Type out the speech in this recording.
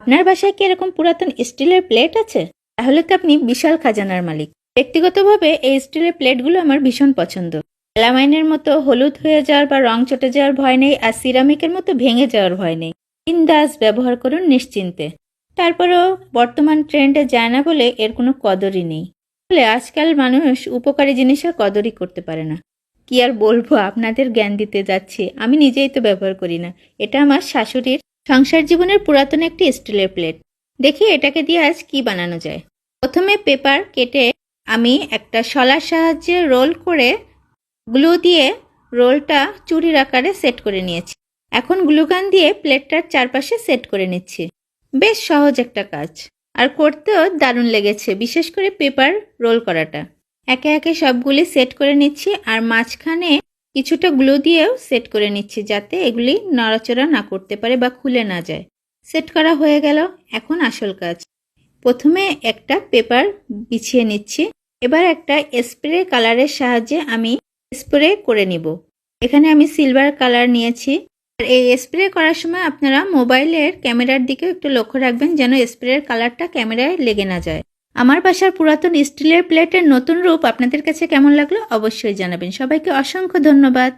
আপনার বাসায় কি এরকম পুরাতন স্টিলের প্লেট আছে? তাহলে তো আপনি বিশাল খাজানার মালিক। ব্যক্তিগতভাবে এই স্টিলের প্লেটগুলো আমার ভীষণ পছন্দ। মেলামাইনের মতো হলুদ হয়ে যাওয়ার বা রং চটে যাওয়ার ভয় নেই আর সিরামিকের মতো ভেঙে যাওয়ার ভয় নেই। ইন্দাজ ব্যবহার করুন নিশ্চিন্তে। তারপরেও বর্তমান ট্রেন্ডে যায় না বলে এর কোনো কদরই নেই। বলে আজকাল মানুষ উপকারী জিনিসের কদরই করতে পারে না। কি আর বলব, আপনাদের জ্ঞান দিতে যাচ্ছি। আমি নিজেই তো ব্যবহার করি না। এটা আমার শাশুড়ির সংসার জীবনের পুরাতন একটি স্টিলের প্লেট। দেখি এটাকে দিয়ে আজ কি বানানো যায়। প্রথমে পেপার কেটে আমি একটা শলার সাহায্যে রোল করে গ্লু দিয়ে রোলটা চুরির আকারে সেট করে নিয়েছি। এখন গ্লুগান দিয়ে প্লেটটার চারপাশে সেট করে নিচ্ছি। বেশ সহজ একটা কাজ। আর করতেও দারুণ লেগেছে, বিশেষ করে পেপার রোল করাটা। একে একে সবগুলি সেট করে নিচ্ছি আর মাঝখানে কিছুটা গ্লু দিয়েও সেট করে নিচ্ছি যাতে এগুলি নড়াচড়া না করতে পারে বা খুলে না যায়। সেট করা হয়ে গেল। এখন আসল কাজ। প্রথমে একটা পেপার বিছিয়ে নিচ্ছি। এবার একটা স্প্রে কালারের সাহায্যে আমি স্প্রে করে নিব। এখানে আমি সিলভার কালার নিয়েছি। আর এই স্প্রে করার সময় আপনারা মোবাইলের ক্যামেরার দিকেও একটু লক্ষ্য রাখবেন যেন স্প্রের কালারটা ক্যামেরায় লেগে না যায়। আমার বাসার পুরাতন স্টিলের প্লেটের নতুন রূপ আপনাদের কাছে কেমন লাগল অবশ্যই জানাবেন। সবাইকে অসংখ্য ধন্যবাদ।